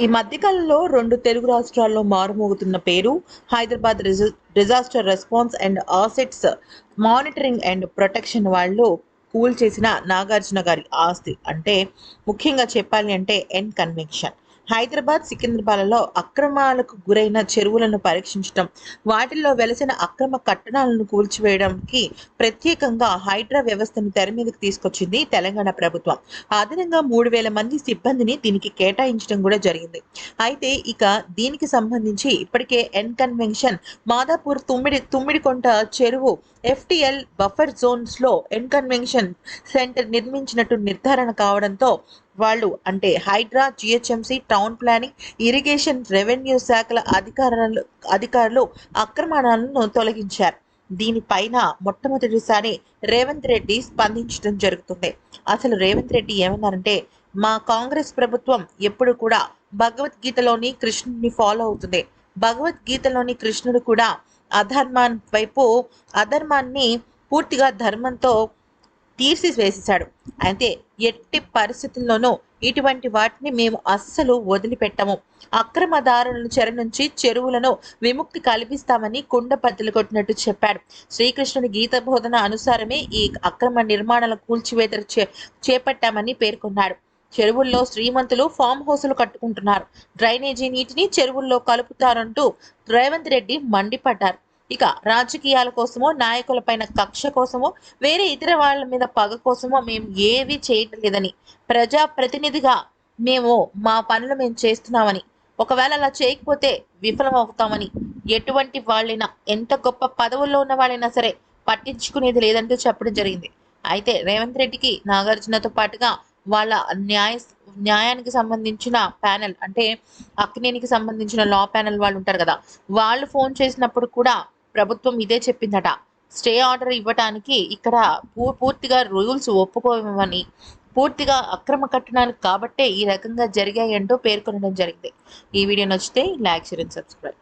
ఈ మధ్యకాలంలో రెండు తెలుగు రాష్ట్రాల్లో మారుమోగుతున్న పేరు Hyderabad రిజ- disaster response and assets monitoring and protection వాళ్ళు కూల్ చేసిన నాగార్జున గారి ఆస్తి. అంటే ముఖ్యంగా చెప్పాలి అంటే ఎన్ కన్వెన్షన్. హైదరాబాద్ సికింద్రాబాద్లలో అక్రమాలకు గురైన చెరువులను పరీక్షించడం వాటిల్లో వెలసిన అక్రమ కట్టణాలను కూల్చివేయడానికి ప్రత్యేకంగా హైడ్రా వ్యవస్థను తెర మీదకి తీసుకొచ్చింది తెలంగాణ ప్రభుత్వం. అదనంగా మూడు వేల మంది సిబ్బందిని దీనికి కేటాయించడం కూడా జరిగింది. అయితే ఇక దీనికి సంబంధించి ఇప్పటికే ఎన్ కన్వెన్షన్ మాదాపూర్ తుమ్మిడి తుమ్మిడికొంట చెరువు ఎఫ్టిఎల్ బఫర్ జోన్స్లో ఎన్ కన్వెన్షన్ సెంటర్ నిర్మించినట్టు నిర్ధారణ కావడంతో వాళ్ళు అంటే HYDRAA GHMC town planning irrigation revenue శాఖల అధికారులు అధికారులు అక్రమణాలను తొలగించారు. దీనిపైన మొట్టమొదటిసారి రేవంత్ రెడ్డి స్పందించడం జరుగుతుంది. అసలు రేవంత్ రెడ్డి ఏమన్నారంటే మా కాంగ్రెస్ ప్రభుత్వం ఎప్పుడు కూడా భగవద్గీతలోని కృష్ణుడిని ఫాలో అవుతుంది. భగవద్గీతలోని కృష్ణుడు కూడా అధర్మాన్ వైపు అధర్మాన్ని పూర్తిగా ధర్మంతో తీర్చి వేసేశాడు. అయితే ఎట్టి పరిస్థితుల్లోనూ ఇటువంటి వాటిని మేము అస్సలు వదిలిపెట్టము. అక్రమదారులను చెర నుంచి చెరువులను విముక్తి కల్పిస్తామని కుండ బద్దలు కొట్టినట్టు చెప్పాడు. శ్రీకృష్ణుని గీత బోధన అనుసారమే ఈ అక్రమ నిర్మాణాల కూల్చివేత చే చేపట్టామని పేర్కొన్నాడు. చెరువుల్లో శ్రీమంతులు ఫామ్ హౌసులు కట్టుకుంటున్నారు. డ్రైనేజీ నీటిని చెరువుల్లో కలుపుతారంటూ రేవంత్ రెడ్డి మండిపడ్డారు. ఇక రాజకీయాల కోసమో నాయకుల పైన కక్ష కోసమో వేరే ఇతర వాళ్ళ మీద పగ కోసమో మేము ఏవి చేయటం లేదని ప్రజా ప్రతినిధిగా మేము మా పనులు మేము చేస్తున్నామని ఒకవేళ అలా చేయకపోతే విఫలం అవుతామని ఎటువంటి వాళ్ళైనా ఎంత గొప్ప పదవుల్లో ఉన్న వాళ్ళైనా సరే పట్టించుకునేది లేదంటూ చెప్పడం జరిగింది. అయితే రేవంత్ రెడ్డికి నాగార్జునతో పాటుగా వాళ్ళ న్యాయ న్యాయానికి సంబంధించిన ప్యానెల్ అంటే అక్నేనికి సంబంధించిన లా ప్యానెల్ వాళ్ళు ఉంటారు కదా వాళ్ళు ఫోన్ చేసినప్పుడు కూడా ప్రభుత్వం ఇదే చెప్పిందట. స్టే ఆర్డర్ ఇవ్వటానికి ఇక్కడ పూ- పూర్తిగా రూల్స్ ఒప్పుకోమని పూర్తిగా అక్రమ కట్టణాలు కాబట్టే ఈ రకంగా జరిగాయంటూ పేర్కొనడం జరిగింది. ఈ వీడియో నచ్చితే లైక్ షేర్ అండ్ సబ్స్క్రైబ్.